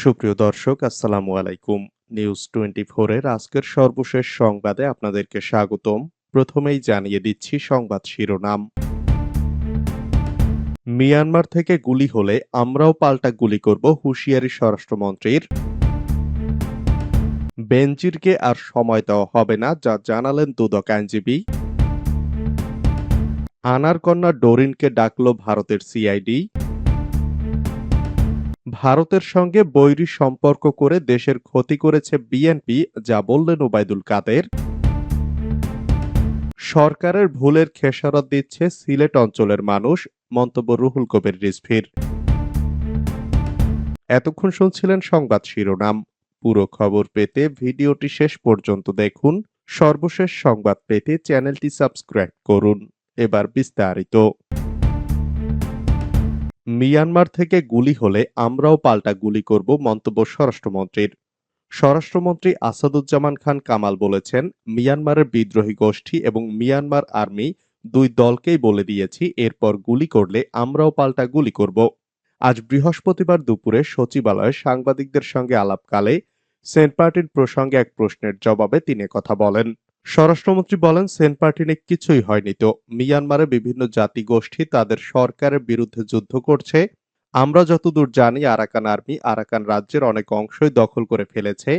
সুপ্রিয় দর্শক, আসসালামু আলাইকুম। নিউজ টোয়েন্টি এর আজকের সর্বশেষ সংবাদে আপনাদেরকে স্বাগতম। প্রথমেই জানিয়ে দিচ্ছি সংবাদ শিরোনাম। মিয়ানমার থেকে গুলি হলে আমরাও পাল্টা গুলি করব হুঁশিয়ারি স্বরাষ্ট্রমন্ত্রীর। বেনজিরকে আর সময় দেওয়া হবে না, যা জানালেন দুদক আইনজীবী। আনার কন্যা ডোরিনকে ডাকল ভারতের সিআইডি। ভারতের সঙ্গে বৈরী সম্পর্ক করে দেশের ক্ষতি করেছে বিএনপি, যা বললেন ওবায়দুল কাদের। সরকারের ভুলের খেসারত দিচ্ছে সিলেট অঞ্চলের মানুষ, মন্তব্য রুহুল কবির রিজভির। এতক্ষণ শুনছিলেন সংবাদ শিরোনাম। পুরো খবর পেতে ভিডিওটি শেষ পর্যন্ত দেখুন। সর্বশেষ সংবাদ পেতে চ্যানেলটি সাবস্ক্রাইব করুন। এবার বিস্তারিত। মিয়ানমার থেকে গুলি হলে আমরাও পাল্টা গুলি করব, মন্তব্য স্বরাষ্ট্রমন্ত্রীর। স্বরাষ্ট্রমন্ত্রী আসাদুজ্জামান খান কামাল বলেছেন, মিয়ানমারের বিদ্রোহী গোষ্ঠী এবং মিয়ানমার আর্মি দুই দলকেই বলে দিয়েছি, এরপর গুলি করলে আমরাও পাল্টা গুলি করব। আজ বৃহস্পতিবার দুপুরে সচিবালয়ে সাংবাদিকদের সঙ্গে আলাপকালে সেন্ট পার্টির প্রসঙ্গে এক প্রশ্নের জবাবে তিনি কথা বলেন। স্বরাষ্ট্রমন্ত্রী বলেন, সেন্ট পার্টিনে কিছুই হয়নি। তো মিয়ানমারে বিভিন্ন জাতি গোষ্ঠী তাদের সরকারের বিরুদ্ধে যুদ্ধ করছে। আমরা যতদূর জানি, আরাকান আর্মি আরাকান রাজ্যের অনেক অংশই দখল করে ফেলেছে।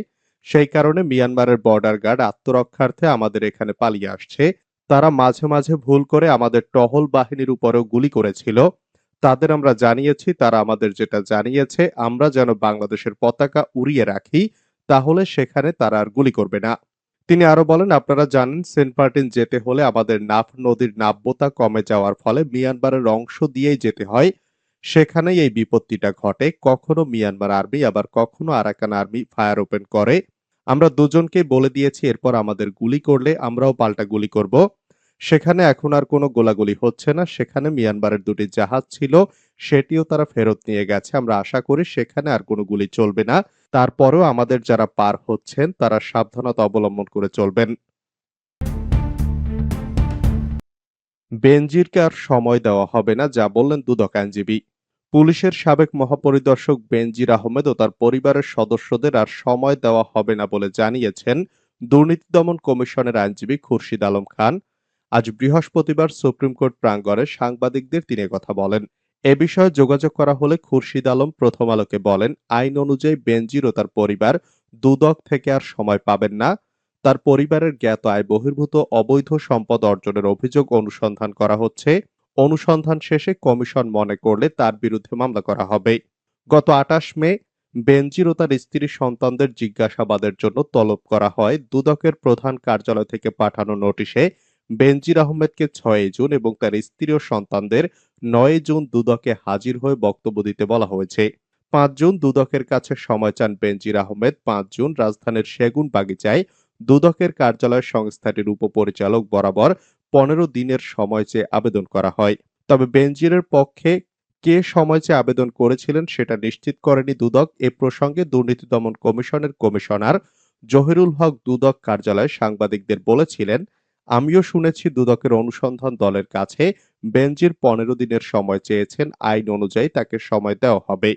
সেই কারণে মিয়ানমারের বর্ডার গার্ড আত্মরক্ষার্থে আমাদের এখানে পালিয়ে আসছে। তারা মাঝে মাঝে ভুল করে আমাদের টহল বাহিনীর উপরেও গুলি করেছিল। তাদের আমরা জানিয়েছি, তারা আমাদের যেটা জানিয়েছে, আমরা যেন বাংলাদেশের পতাকা উড়িয়ে রাখি, তাহলে সেখানে তারা আর গুলি করবে না। তিনি আরও বলেন, আপনারা জানেন, সেন্ট মার্টিন যেতে হলে আমাদের নাফ নদীর নাব্যতা কমে যাওয়ার ফলে মিয়ানমারের অংশ দিয়েই যেতে হয়। সেখানেই এই বিপত্তিটা ঘটে। কখনো মিয়ানমার আর্মি, আবার কখনো আরাকান আর্মি ফায়ার ওপেন করে। আমরা দুজনকে বলে দিয়েছি, এরপর আমাদের গুলি করলে আমরাও পাল্টা গুলি করব। সেখানে এখন আর কোনো গোলাগুলি হচ্ছে না। সেখানে মিয়ানমারের দুটি জাহাজ ছিল। সেটিও তারা ফেরত নিয়ে গেছে। আমরা আশা করি সেখানে আর কোনো গুলি চলবে না। তারপরেও আমাদের যারা পার হচ্ছেন, তারা সাবধানতা অবলম্বন করে চলবেন। বেনজিরকে আর সময় দেওয়া হবে না, যা বললেন দুদক আইনজীবী। পুলিশের সাবেক মহাপরিদর্শক বেনজির আহমেদ ও তার পরিবারের সদস্যদের আর সময় দেওয়া হবে না বলে জানিয়েছেন দুর্নীতি দমন কমিশনের আইনজীবী খুরশিদ আলম খান। আজ বৃহস্পতিবার সুপ্রিম কোর্ট প্রাঙ্গণে সাংবাদিকদের তিনি কথা বলেন। এ বিষয়ে যোগাযোগ করা হলে খুরশিদ আলম প্রথম আলোকে বলেন, আইন অনুযায়ী বেনজির ও তার পরিবার দুদক থেকে আর সময় পাবেন না। তার পরিবারের জ্ঞাত আয় বহির্ভূত অবৈধ সম্পদ অর্জনের অভিযোগ অনুসন্ধান করা হচ্ছে। অনুসন্ধান শেষে কমিশন মনে করলে তার বিরুদ্ধে মামলা করা হবে। গত আটাশ মে, বেনজির ও তার স্ত্রী সন্তানদের জিজ্ঞাসাবাদের জন্য তলব করা হয়। দুদকের প্রধান কার্যালয় থেকে পাঠানো নোটিশে বেনজির আহমেদকে ছয় জুন এবং তার স্ত্রী ও সন্তানদের নয় জুন দুদকে হাজির হয়ে বক্তব্য দিতে বলা হয়েছে। পাঁচ জুন দুদকের কাছে সময় চান বেনজির আহমেদ। পাঁচ জুন রাজধানীর সেগুন বাগিচায় দুদকের কার্যালয় সংস্থাটির উপপরিচালক বরাবর পনেরো দিনের সময় চেয়ে আবেদন করা হয়। তবে বেনজিরের পক্ষে কে সময় চেয়ে আবেদন করেছিলেন সেটা নিশ্চিত করেনি দুদক। এ প্রসঙ্গে দুর্নীতি দমন কমিশনের কমিশনার জহিরুল হক দুদক কার্যালয়ে সাংবাদিকদের বলেছিলেন, আমিও শুনেছি দুদকের অনুসন্ধান দলের কাছে বেনজির পনেরো দিনের সময় চেয়েছেন, আইন অনুযায়ী তাকে সময় দেওয়া হবে।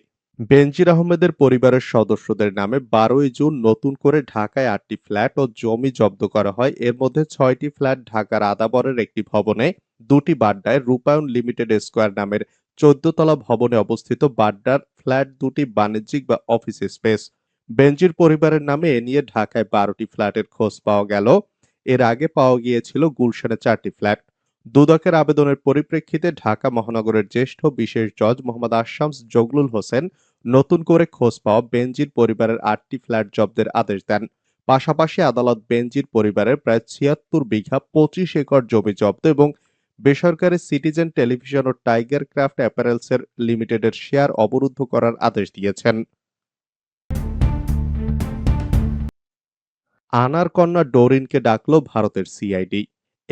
বেনজির আহমেদের পরিবারের সদস্যদের নামে বারোই জুন নতুন করে ঢাকায় আটটি ফ্ল্যাট ও জমি জব্দ করা হয়। এর মধ্যে ছয়টি ফ্ল্যাট ঢাকার আদাবরের একটি ভবনে, দুটি বাড্ডায় রূপায়ণ লিমিটেড স্কোয়ার নামের চোদ্দতলা ভবনে অবস্থিত বাড্ডার ফ্ল্যাট দুটি বাণিজ্যিক বা অফিস স্পেস। বেনজির পরিবারের নামে এ নিয়ে ঢাকায় বারোটি ফ্ল্যাটের খোঁজ পাওয়া গেল। এর আগে পাওয়া গিয়েছিল গুলশানে চারটি ফ্ল্যাট। দুদকের আবেদনের পরিপ্রেক্ষিতে ঢাকা মহানগরের জ্যেষ্ঠ বিশেষ জজ মোহাম্মদ আশামস জগলুল হোসেন নতুন করে খোঁজ পাওয়া বেনজির পরিবারের আটটি ফ্ল্যাট জব্দের আদেশ দেন। পাশাপাশি আদালত বেনজির পরিবারের প্রায় ছিয়াত্তর বিঘা পঁচিশ একর জমি জব্দ এবং বেসরকারি সিটিজেন টেলিভিশন ও টাইগার ক্রাফট অ্যাপারেলসের লিমিটেডের শেয়ার অবরুদ্ধ করার আদেশ দিয়েছেন। আনার কন্যা ডোরিনকে ডাকল ভারতের সিআইডি।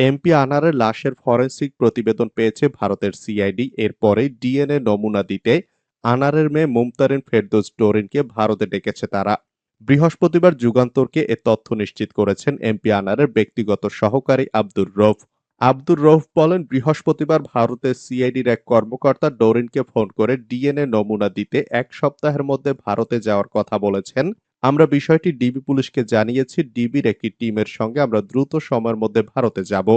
এমপি আনারের লাশের ফরেন্সিক প্রতিবেদন পেয়েছে ভারতের সিআইডি। এরপরে ডিএনএ নমুনা দিতে আনারের মেয়ে মুমতারিন ফেরদৌস ডোরিনকে ভারতে ডেকেছে তারা। বৃহস্পতিবার যুগান্তরকে এ তথ্য নিশ্চিত করেছেন এমপি আনারের ব্যক্তিগত সহকারী আব্দুর রফ আব্দুর রৌফ বলেন, বৃহস্পতিবার ভারতের সিআইডির এক কর্মকর্তা ডোরিনকে ফোন করে ডিএনএ নমুনা দিতে এক সপ্তাহের মধ্যে ভারতে যাওয়ার কথা বলেছেন। আমরা বিষয়টি ডিবি পুলিশকে জানিয়েছি, ডিবির একটি টিমের সঙ্গে আমরা দ্রুত সময়ের মধ্যে ভারতে যাব।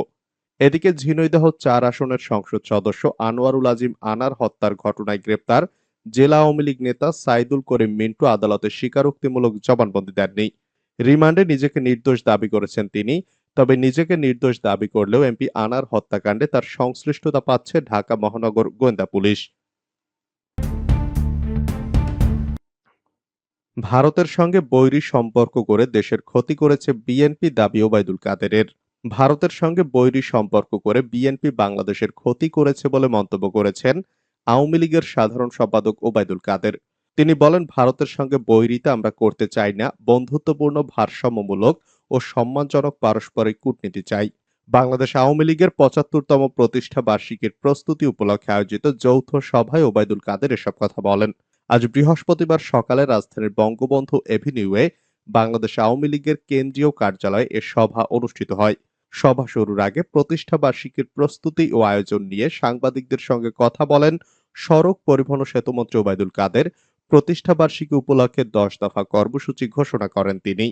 এদিকে ঝিনাইদহ চার আসনের সংসদ সদস্য আনোয়ারুল আজিম আনার হত্যার ঘটনায় গ্রেপ্তার জেলা আওয়ামী লীগ নেতা সাইদুল করিম মিন্টু আদালতে স্বীকারোক্তিমূলক জবানবন্দি দেননি। রিমান্ডে নিজেকে নির্দোষ দাবি করেছেন তিনি, তবে নিজেকে নির্দোষ দাবি করলেও এমপি আনার হত্যাকাণ্ডে তার সংশ্লিষ্টতা পাচ্ছে ঢাকা মহানগর গোয়েন্দা পুলিশ। ভারতের সঙ্গে বৈরী সম্পর্ক করে দেশের ক্ষতি করেছে বিএনপি দাবি ওবায়দুল কাদেরের। ভারতের সঙ্গে বৈরী সম্পর্ক করে বিএনপি বাংলাদেশের ক্ষতি করেছে বলে মন্তব্য করেছেন আওয়ামী লীগের সাধারণ সম্পাদক ওবায়দুল কাদের। তিনি বলেন, ভারতের সঙ্গে বৈরিতা আমরা করতে চাই না, বন্ধুত্বপূর্ণ ভারসাম্যমূলক ও সম্মানজনক পারস্পরিক কূটনীতি চাই। বাংলাদেশ আওয়ামী লীগের পঁচাত্তরতম প্রতিষ্ঠা বার্ষিকীর প্রস্তুতি উপলক্ষে আয়োজিত যৌথ সভায় ওবায়দুল কাদের এসব কথা বলেন। আজ বৃহস্পতিবার সকালে রাজধানীর বঙ্গবন্ধু এভিনিউয়ে বাংলাদেশ আওয়ামী লীগের কেন্দ্রীয় কার্যালয়ে এ সভা অনুষ্ঠিত হয়। সভা শুরুর আগে প্রতিষ্ঠা বার্ষিকীর প্রস্তুতি ও আয়োজন নিয়ে সাংবাদিকদের সঙ্গে কথা বলেন সড়ক পরিবহন ও সেতুমন্ত্রী ওবায়দুল কাদের। প্রতিষ্ঠা বার্ষিকী উপলক্ষে দশ দফা কর্মসূচি ঘোষণা করেন তিনি।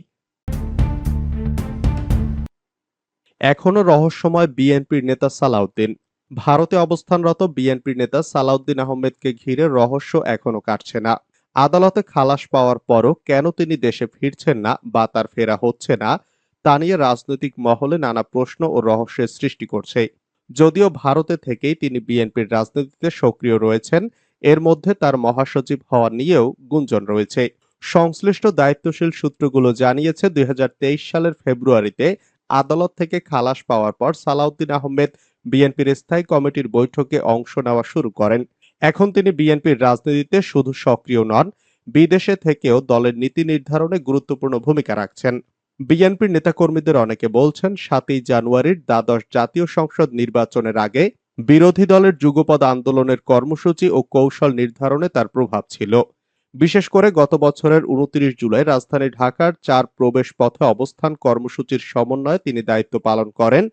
এখনও রহস্যময় বিএনপির নেতা সালাউদ্দিন ভারতে অবস্থানরত বিএনপির নেতা সালাউদ্দিন আহমেদকে ঘিরে রহস্য এখনও কাটছে না। আদালতে খালাস পাওয়ার পরও কেন তিনি দেশে ফিরছেন না বা তার ফেরা হচ্ছে না, তা নিয়ে রাজনৈতিক মহলে নানা প্রশ্ন ও রহস্যের সৃষ্টি করছে। যদিও ভারতে থেকেই তিনি বিএনপির রাজনীতিতে সক্রিয় রয়েছেন, এর মধ্যে তার মহাসচিব হওয়া নিয়েও গুঞ্জন রয়েছে। সংশ্লিষ্ট দায়িত্বশীল সূত্রগুলো জানিয়েছে, দুই হাজার তেইশ সালের ফেব্রুয়ারিতে আদালত থেকে খালাস পাওয়ার পর সালাউদ্দিন আহমেদ বিএনপির স্থায়ী কমিটির বৈঠকে অংশ নেওয়া শুরু করেন। এখন তিনি বিএনপির রাজনীতিতে শুধু সক্রিয় নন, বিদেশে থেকেও দলের নীতি নির্ধারণে গুরুত্বপূর্ণ ভূমিকা রাখছেন। বিএনপির নেতাকর্মীদের অনেকে বলছেন, সাতই জানুয়ারির দ্বাদশ জাতীয় সংসদ নির্বাচনের আগে বিরোধী দলের যুগপদ আন্দোলনের কর্মসূচি ও কৌশল নির্ধারণে তার প্রভাব ছিল। বিশেষ করে গত বছরের উনত্রিশ জুলাই রাজধানী ঢাকার চার প্রবেশ পথে অবস্থান কর্মসূচির সমন্বয়ে তিনি দায়িত্ব পালন করেন।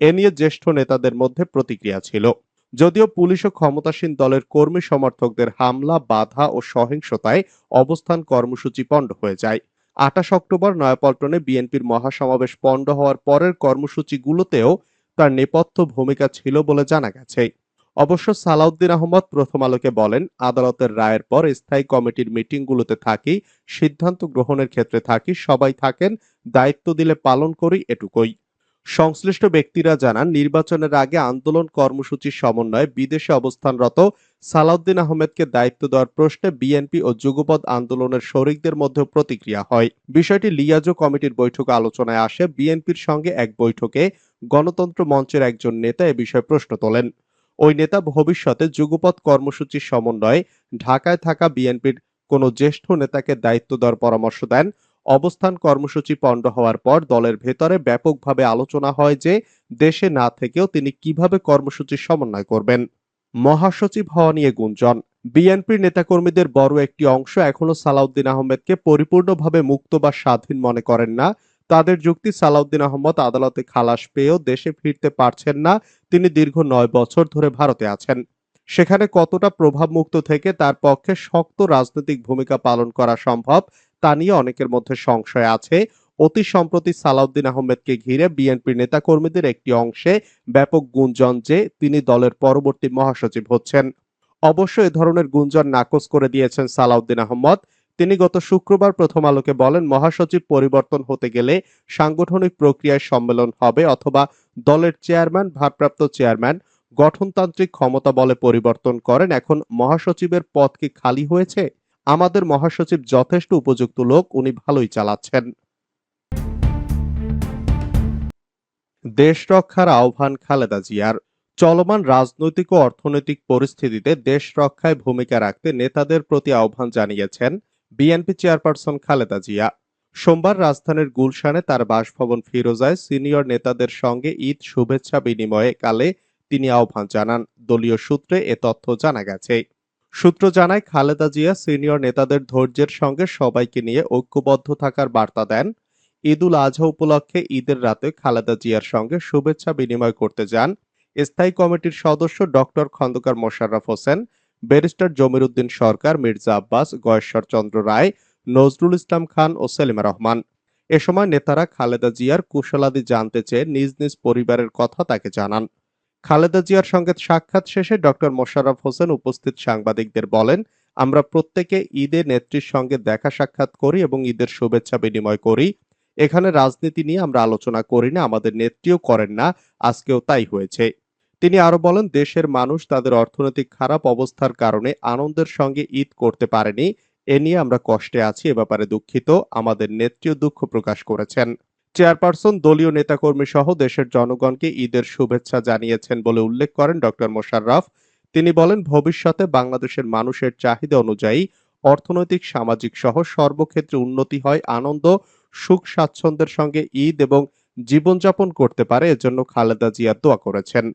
এ নিয়ে জ্যেষ্ঠ নেতাদের মধ্যে প্রতিক্রিয়া ছিল। যদিও পুলিশ ও ক্ষমতাসীন দলের কর্মী সমর্থকদের হামলা, বাধা ও সহিংসতায় অবস্থান কর্মসূচি পণ্ড হয়ে যায়। আঠাশ অক্টোবর নয়াপল্টনে বিএনপির মহাসমাবেশ পণ্ড হওয়ার পরের কর্মসূচিগুলোতেও তার নেপথ্য ভূমিকা ছিল বলে জানা গেছে। অবশ্য সালাউদ্দিন আহমদ প্রথম আলোকে বলেন, আদালতের রায়ের পর স্থায়ী কমিটির মিটিংগুলোতে থাকি, সিদ্ধান্ত গ্রহণের ক্ষেত্রে থাকি, সবাই থাকেন, দায়িত্ব দিলে পালন করি এটুকুই। সংশ্লিষ্ট ব্যক্তিরা জানান, নির্বাচনের আগে আন্দোলন কর্মসূচির সমন্বয়ে বিদেশে অবস্থানরত সালাউদ্দিন আহমেদকে দায়িত্ব দেওয়ার প্রশ্নে বিএনপি ও যুগপদ আন্দোলনের শরিকদের মধ্যে প্রতিক্রিয়া হয়। বিষয়টি লিয়াজো কমিটির বৈঠকে আলোচনায় আসে। বিএনপির সঙ্গে এক বৈঠকে গণতন্ত্র মঞ্চের একজন নেতা এ বিষয়ে প্রশ্ন তোলেন। ওই নেতা ভবিষ্যতে যুগপৎ কর্মসূচির সমন্বয়ে ঢাকায় থাকা বিএনপির কোনো জ্যেষ্ঠ নেতাকে দায়িত্ব দেওয়ার পরামর্শ দেন। অবস্থান কর্মসূচি পণ্ড হওয়ার পর দলের ভেতরে ব্যাপকভাবে আলোচনা হয় যে দেশে না থেকেও তিনি কীভাবে কর্মসূচির সমন্বয় করবেন। মহাসচিব হওয়া নিয়ে গুঞ্জন। বিএনপির নেতাকর্মীদের বড় একটি অংশ এখনও সালাউদ্দিন আহমেদকে পরিপূর্ণভাবে মুক্ত বা স্বাধীন মনে করেন না। তাদের যুক্তি সালাউদ্দিন আহমদ আদালতে খালাস পেয়েও দেশে ফিরতে পারছেন না। তিনি দীর্ঘ নয় বছর ধরে ভারতে আছেন। সেখানে কতটা প্রভাবমুক্ত থেকে তার পক্ষে শক্ত রাজনৈতিক ভূমিকা পালন করা সম্ভব, তা নিয়ে অনেকের মধ্যে সংশয় আছে। অতি সম্প্রতি সালাউদ্দিন আহমেদকে ঘিরে বিএনপির নেতাকর্মীদের একটি অংশে ব্যাপক গুঞ্জন যে তিনি দলের পরবর্তী মহাসচিব হচ্ছেন। অবশ্য এ ধরনের গুঞ্জন নাকচ করে দিয়েছেন সালাউদ্দিন আহমদ। তিনি গত শুক্রবার প্রথম আলোকে বলেন, মহাসচিব পরিবর্তন হতে গেলে সাংগঠনিক প্রক্রিয়ায় সম্মেলন হবে অথবা দলের চেয়ারম্যান, ভারপ্রাপ্ত চেয়ারম্যান, গঠনতান্ত্রিক ক্ষমতা বলে পরিবর্তন করেন। এখন মহাসচিবের পদ কি খালি হয়েছে? আমাদের মহাসচিব যথেষ্ট উপযুক্ত লোক, উনি ভালোই চালাচ্ছেন। দেশ রক্ষার আহ্বান খালেদা জিয়ার। চলমান রাজনৈতিক ও অর্থনৈতিক পরিস্থিতিতে দেশ রক্ষায় ভূমিকা রাখতে নেতাদের প্রতি আহ্বান জানিয়েছেন বিএনপি চেয়ারপারসন খালেদা জিয়া। সোমবার রাজধানীর গুলশানে তার বাসভবন ফিরোজায় সিনিয়র নেতাদের সঙ্গে ঈদ শুভেচ্ছা বিনিময়ে কালে তিনি আহ্বান জানান। দলীয় সূত্রে এ তথ্য জানা গেছে। সূত্র জানায়, খালেদা জিয়া সিনিয়র নেতাদের ধৈর্যের সঙ্গে সবাইকে নিয়ে ঐক্যবদ্ধ থাকার বার্তা দেন। ঈদুল আজহা উপলক্ষে ঈদের রাতে খালেদা জিয়ার সঙ্গে শুভেচ্ছা বিনিময় করতে যান স্থায়ী কমিটির সদস্য ডক্টর খন্দকার মোশাররফ হোসেন। ব্যারিস্টার জমির উদ্দিন সরকার, মির্জা আব্বাস, গয়েশ্বর চন্দ্র রায়, নজরুল ইসলাম খান ও সেলিমা রহমান। এ সময় নেতারা খালেদা জিয়ার কুশলাদি জানতে চেয়ে নিজ নিজ পরিবারের কথা তাকে জানান। খালেদা জিয়ার সঙ্গে সাক্ষাৎ শেষে ডক্টর মোশাররফ হোসেন উপস্থিত সাংবাদিকদের বলেন, আমরা প্রত্যেকে ঈদে নেত্রীর সঙ্গে দেখা সাক্ষাৎ করি এবং ঈদের শুভেচ্ছা বিনিময় করি। এখানে রাজনীতি নিয়ে আমরা আলোচনা করি না, আমাদের নেত্রীও করেন না, আজকেও তাই হয়েছে। তিনি আরও বলেন, দেশের মানুষ তাদের অর্থনৈতিক খারাপ অবস্থার কারণে আনন্দের সঙ্গে ঈদ করতে পারেনি। এ নিয়ে আমরা কষ্টে আছি, এ ব্যাপারে দুঃখিত। আমাদের নেত্রীও দুঃখ প্রকাশ করেছেন। চেয়ারপারসন, দলীয় নেতাকর্মী সহ দেশের জনগণকে ঈদের শুভেচ্ছা জানিয়েছেন বলে উল্লেখ করেন ডক্টর মোশাররফ। তিনি বলেন, ভবিষ্যতে বাংলাদেশের মানুষের চাহিদা অনুযায়ী অর্থনৈতিক, সামাজিক সহ সর্বক্ষেত্রে উন্নতি হয়, আনন্দ, সুখ, স্বাচ্ছন্দ্যের সঙ্গে ঈদ এবং জীবনযাপন করতে পারে। এজন্য খালেদা জিয়া দোয়া করেছেন।